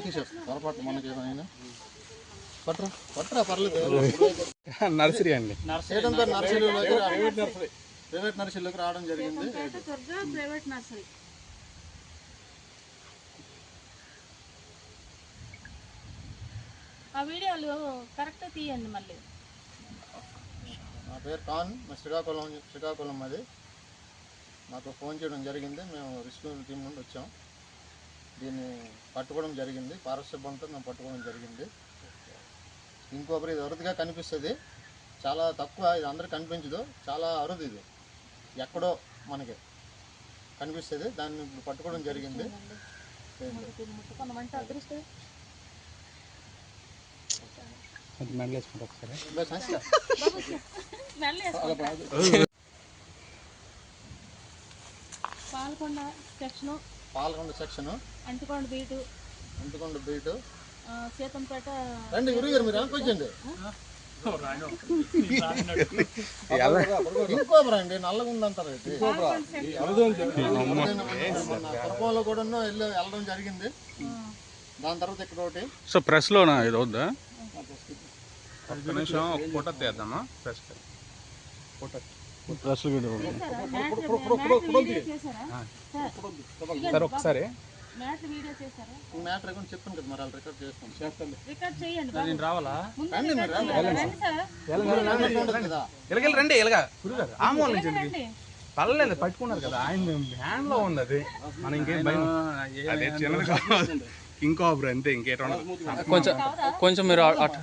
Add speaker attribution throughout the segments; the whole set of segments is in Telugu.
Speaker 1: తీసేస్తా పొరపాటు మనకి ఏమైనా పట్టరా పట్టరా పర్లేదు.
Speaker 2: నర్సరీ అండి.
Speaker 1: ఏదంతా నర్సరీలోకి రా- ప్రైవేట్ నర్సరీలోకి రావడం జరిగింది.
Speaker 3: Private nursery. ఆ వీడియోలు కరెక్ట్ తీయండి మళ్ళీ.
Speaker 1: నా పేరు ఖాన్ మా శ్రీకాకుళం శ్రీకాకుళం అది. నాకు ఫోన్ చేయడం జరిగింది మేము రెస్క్యూ టీం నుండి వచ్చాం. దీన్ని పట్టుకోవడం జరిగింది సిబ్బందితో మేము పట్టుకోవడం జరిగింది. ఇంకొకరు ఇది అరుదుగా కనిపిస్తుంది. చాలా తక్కువ ఇది అందరికి కనిపించదు. చాలా అరుదు ఇది. ఎక్కడో మనకి కనిపిస్తుంది. దాన్ని ఇప్పుడు పట్టుకోవడం జరిగింది.
Speaker 2: అది మెడలు వేసుకుంటా ఒకసారి.
Speaker 3: Palkonda section
Speaker 1: Palgonda section.
Speaker 3: Antukonda beat.
Speaker 1: Antukonda beat.
Speaker 3: ఆ, సీతంపేట
Speaker 1: రండి గురుగారు మీరు వెనక్కి వచ్చండి ఇంకో రండి నల్లగా ఉందంటారు కూడా వెళ్ళి వెళ్ళడం జరిగింది. దాని తర్వాత ఇక్కడ ఒకటి.
Speaker 2: సో ప్రెస్లోనా? ఇది వద్దా ఒక్క నిమిషం ఒక ఫోటో తీద్దామా
Speaker 3: చేశారా సార్,
Speaker 2: సార్ ఒకసారి
Speaker 3: మ్యాట్ వీడియో చేశారా
Speaker 1: మ్యాటర్ కూడా చెప్పాను కదా మరి వాళ్ళు రికార్డ్ చేస్తాం
Speaker 3: రికార్డ్ చేయండి బాబు.
Speaker 2: నేను రావాలా?
Speaker 1: రండి మీరు రండి.
Speaker 3: రండి
Speaker 2: ఇలాగా గురుగారు ఆ మూల నుంచి ఎందుకు?
Speaker 3: రండి
Speaker 2: పర్లేదు పట్టుకున్నారు కదా. ఆయన హ్యాండ్లో ఉంది అది. మనం ఇంకేం భయం. అదే చిన్నది కాదు. ఇంకో బ్రో అంతే ఇంకేట కొంచెం కొంచెం మీరు అటు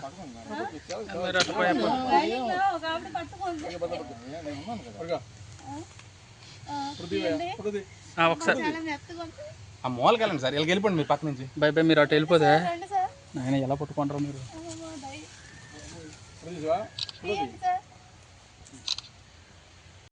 Speaker 2: మీరు ఒకసారి. ఆ మూలకి వెళ్ళండి సార్ ఇలా వెళ్ళిపోండి మీ పక్క నుంచి
Speaker 4: బై బై మీరు అటు వెళ్ళిపోతే. ఆయన ఎలా పట్టుకుంటారు మీరు?